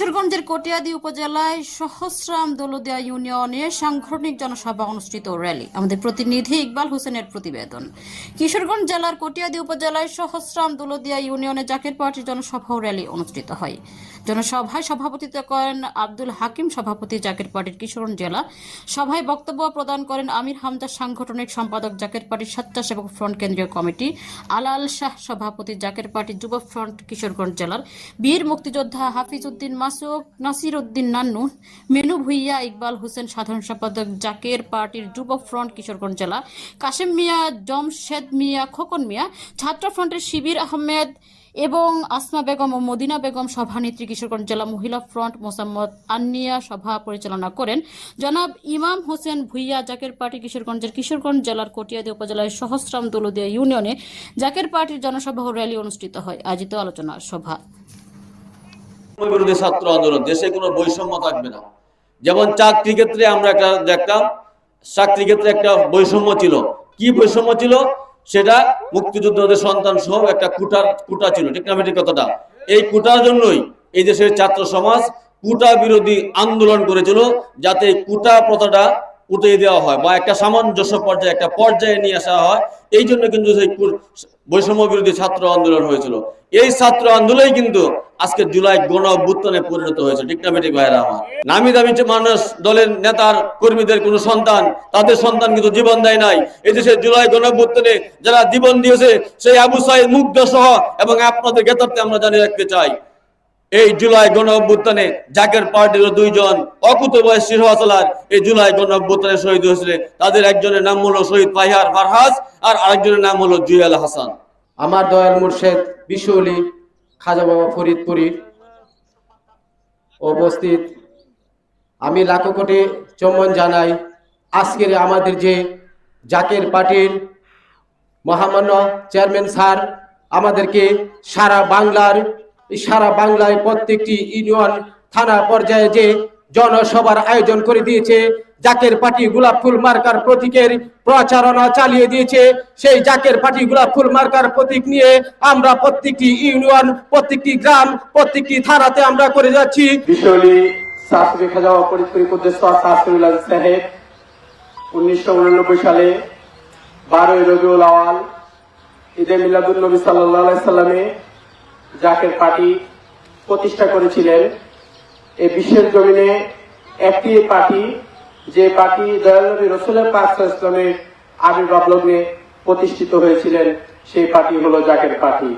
কটিয়াদি উপজেলায় সহস্রাম দৌলদিয়া ইউনিয়নে সাংগঠনিক জনসভা অনুষ্ঠিত র্যালি। আমাদের প্রতিনিধি ইকবাল হোসেনের প্রতিবেদন। কিশোরগঞ্জ জেলার কটিয়াদি উপজেলায় সহস্রাম দৌলদিয়া ইউনিয়নে জাকের পার্টির জনসভা র্যালি অনুষ্ঠিত হয়। জনসভায় সভাপতিত্ব করেন আব্দুল হাকিম, সভাপতি জাকের পার্টির কিশোরগঞ্জ জেলা। সভায় বক্তব্য প্রদান করেন আমির হামজা, সাংগঠনিক সম্পাদক জাকের পার্টির স্বেচ্ছাসেবক ফ্রন্ট কেন্দ্রীয় কমিটি। আলাল শাহ, সভাপতি জাকের পার্টি যুব ফ্রন্ট কিশোরগঞ্জ জেলার। বীর মুক্তিযোদ্ধা হাফিজ উদ্দিন মাসুক নাসির উদ্দিন নান্নু, মেনু ভুইয়া ইকবাল হোসেন সাধারণ সম্পাদক জাকের পার্টির যুব ফ্রন্ট কিশোরগঞ্জ জেলা, কাশেম মিয়া, জমশেদ মিয়া, খোকন মিয়া, ছাত্র ফ্রন্টের শিবির আহমেদ এবং আসমা বেগম ও মদিনা বেগম সভানেত্রী কিশোরগঞ্জ জেলা মহিলা ফ্রন্ট মোসাম্মদ আন্নিয়া সভা পরিচালনা করেন। জনাব ইমাম হোসেন ভুইয়া জাকের পার্টি কিশোরগঞ্জের কিশোরগঞ্জ জেলার কটিয়াদি উপজেলার সহস্রাম দৌলদিয়া ইউনিয়নে জাকের পার্টির জনসভা ও র্যালি অনুষ্ঠিত হয়। আয়োজিত আলোচনা সভা। বিরোধী ছাত্র আন্দোলন, দেশে কোনো বৈষম্য থাকবে না। যেমন চাকরি ক্ষেত্রে আমরা একটা দেখতাম, চাকরি ক্ষেত্রে একটা বৈষম্য ছিল। কি বৈষম্য ছিল? সেটা মুক্তিযুদ্ধদের সন্তান সহ একটা কুটার, কুটা ছিল, ঠিক কথাটা? এই কুটার জন্যই এই দেশের ছাত্র সমাজ কুটা বিরোধী আন্দোলন করেছিল, যাতে কুটা প্রথাটা উঠিয়ে দেওয়া হয় বা একটা সামঞ্জস্য পর্যায়ে, একটা পর্যায়ে নিয়ে আসা হয়। এই জন্য কিন্তু সেই বৈষম্য বিরোধী ছাত্র আন্দোলন হয়েছিল। এই ছাত্র আন্দোলনই কিন্তু আজকে জুলাই গণ অভ্যুত্থানে পরিণত হয়েছে। বেঠিক ভাইরা আমার? নামি দামি মানুষ দলের নেতার কর্মীদের কোনো সন্তান, তাদের সন্তান কিন্তু জীবন দেয় নাই। এই দেশের জুলাই গণ অভ্যুত্থানে যারা জীবন দিয়েছে, সেই আবু সাইদ মুগ্ধ সহ এবং আপনাদের জ্ঞাতার্থে আমরা জানিয়ে রাখতে চাই এই জুলাই গণ অভ্যুত্থানে জাকের পার্টির দুইজন অকুত বয়স সিরহাসালার এই জুলাই গণ অভ্যুত্থানে শহীদ হয়েছিলেন। তাদের একজনের নাম হলো শহীদ ফাইহার ফারহাস আর আরেকজনের নাম হলো জুয়েল হাসান। আমার দয়াল মুর্শেদ বিশ্বলি খাজা বাবা ফরিদপুরি উপস্থিত। আমি লাখো কোটি চমন জানাই আজকের আমাদের যে জাকের পার্টির মহামান্য চেয়ারম্যান স্যার, আমাদেরকে সারা বাংলার সারা বাংলায় প্রত্যেকটি ইউনিয়ন, থানা পর্যায়ে যে জনসভার আয়োজন করে দিয়েছে, জাকের পার্টি গোলাপ ফুল মার্কার প্রতীকের প্রচারণা চালিয়ে দিয়েছে, সেই জাকের পার্টি গোলাপ ফুল মার্কার প্রতীক নিয়ে আমরা প্রত্যেকটি ইউনিয়ন, প্রত্যেকটি গ্রাম, প্রত্যেকটি থানাতে আমরা করে যাচ্ছি। উনিশশো উননব্বই সালে বারোই রবিউল আওয়াল ঈদে মিলাদুল নবী সাল্লাহ সাল্লামে জাকের পার্টি প্রতিষ্ঠা করেছিলেন। এই বিশ্বের জমিনে একটি পার্টি, যে পার্টি দয়ালী রসুলের পাক ইসলামের আবির্ভাব লগ্নে প্রতিষ্ঠিত হয়েছিলেন, সেই পার্টি হলো জাকের পার্টি।